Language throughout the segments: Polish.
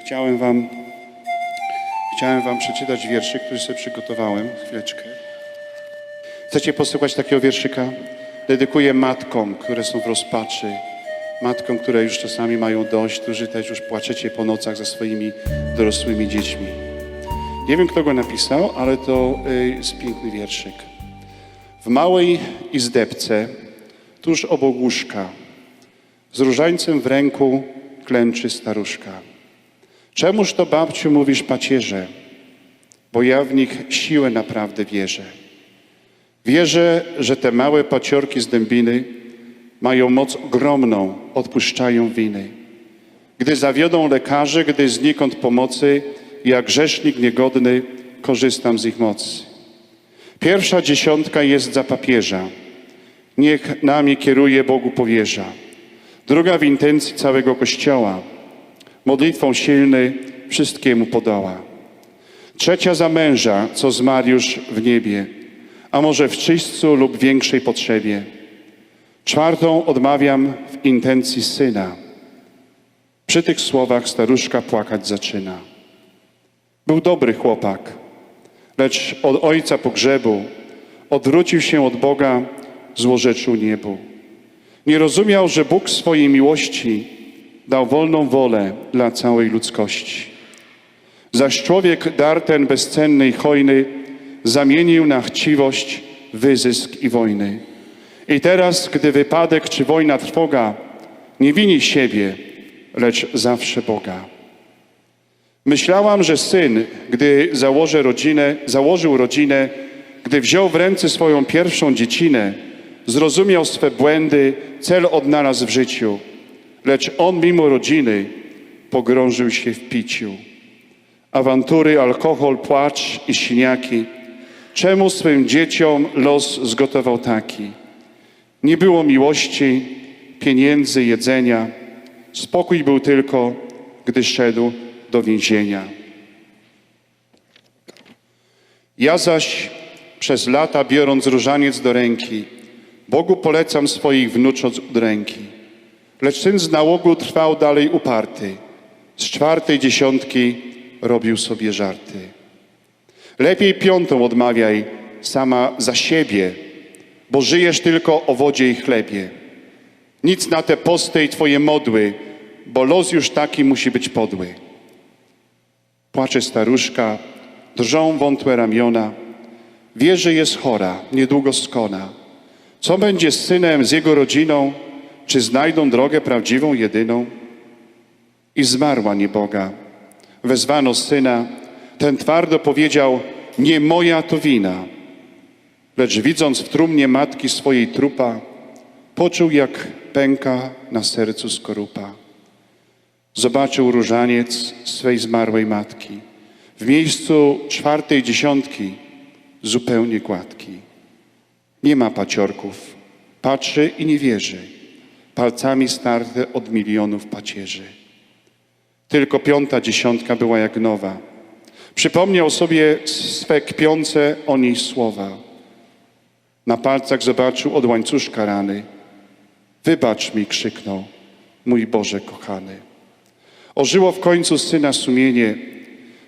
Chciałem wam, chciałem wam przeczytać wierszyk, który sobie przygotowałem. Chwileczkę. Chcecie posłuchać takiego wierszyka? Dedykuję matkom, które są w rozpaczy. Matkom, które już czasami mają dość, którzy też już płaczecie po nocach za swoimi dorosłymi dziećmi. Nie wiem, kto go napisał, ale to y, jest piękny wierszyk. W małej izdebce, tuż obok łóżka, z różańcem w ręku klęczy staruszka. Czemuż to, babciu, mówisz pacierze? Bo ja w nich siłę naprawdę wierzę. Wierzę, że te małe paciorki z dębiny mają moc ogromną, odpuszczają winy. Gdy zawiodą lekarze, gdy znikąd pomocy, jak grzesznik niegodny, korzystam z ich mocy. Pierwsza dziesiątka jest za papieża. Niech nami kieruje, Bogu powierza. Druga w intencji całego Kościoła. Modlitwą silny wszystkiemu podoła. Trzecia za męża, co zmarł już w niebie, a może w czyśćcu lub większej potrzebie. Czwartą odmawiam w intencji syna. Przy tych słowach staruszka płakać zaczyna. Był dobry chłopak, lecz od ojca pogrzebu odwrócił się od Boga, złorzeczył niebu. Nie rozumiał, że Bóg swojej miłości dał wolną wolę dla całej ludzkości. Zaś człowiek dar ten bezcenny i hojny zamienił na chciwość, wyzysk i wojny. I teraz, gdy wypadek czy wojna trwoga, nie wini siebie, lecz zawsze Boga. Myślałam, że syn, gdy założy rodzinę, założył rodzinę, gdy wziął w ręce swoją pierwszą dziecinę, zrozumiał swe błędy, cel odnalazł w życiu. Lecz on mimo rodziny pogrążył się w piciu. Awantury, alkohol, płacz i siniaki. Czemu swym dzieciom los zgotował taki? Nie było miłości, pieniędzy, jedzenia. Spokój był tylko, gdy szedł do więzienia. Ja zaś przez lata biorąc różaniec do ręki, Bogu polecam swoich wnucząt od ręki. Lecz syn z nałogu trwał dalej uparty. Z czwartej dziesiątki robił sobie żarty. Lepiej piątą odmawiaj sama za siebie, bo żyjesz tylko o wodzie i chlebie. Nic na te posty i twoje modły, bo los już taki musi być podły. Płacze staruszka, drżą wątłe ramiona. Wie, że jest chora, niedługo skona. Co będzie z synem, z jego rodziną? Czy znajdą drogę prawdziwą, jedyną? I zmarła nieboga. Wezwano syna. Ten twardo powiedział, nie moja to wina. Lecz widząc w trumnie matki swojej trupa, poczuł jak pęka na sercu skorupa. Zobaczył różaniec swej zmarłej matki. W miejscu czwartej dziesiątki zupełnie gładki. Nie ma paciorków. Patrzy i nie wierzy. Palcami starte od milionów pacierzy. Tylko piąta dziesiątka była jak nowa. Przypomniał sobie swe kpiące o niej słowa. Na palcach zobaczył od łańcuszka rany. Wybacz mi, krzyknął, mój Boże kochany. Ożyło w końcu syna sumienie.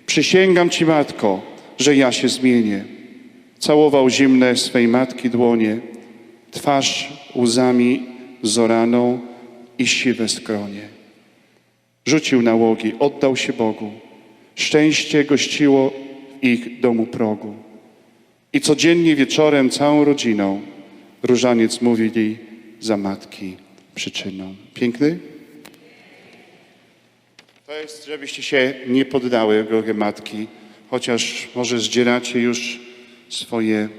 Przysięgam Ci, matko, że ja się zmienię. Całował zimne swej matki dłonie, twarz łzami zoraną i siwe skronie. Rzucił nałogi, oddał się Bogu. Szczęście gościło w ich domu progu. I codziennie wieczorem całą rodziną różaniec mówili za matki przyczyną. Piękny? To jest, żebyście się nie poddały, drogie matki, chociaż może zdzieracie już swoje,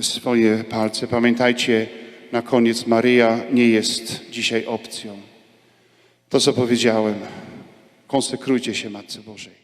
swoje palce. Pamiętajcie, na koniec Maryja nie jest dzisiaj opcją. To, co powiedziałem, konsekrujcie się Matce Bożej.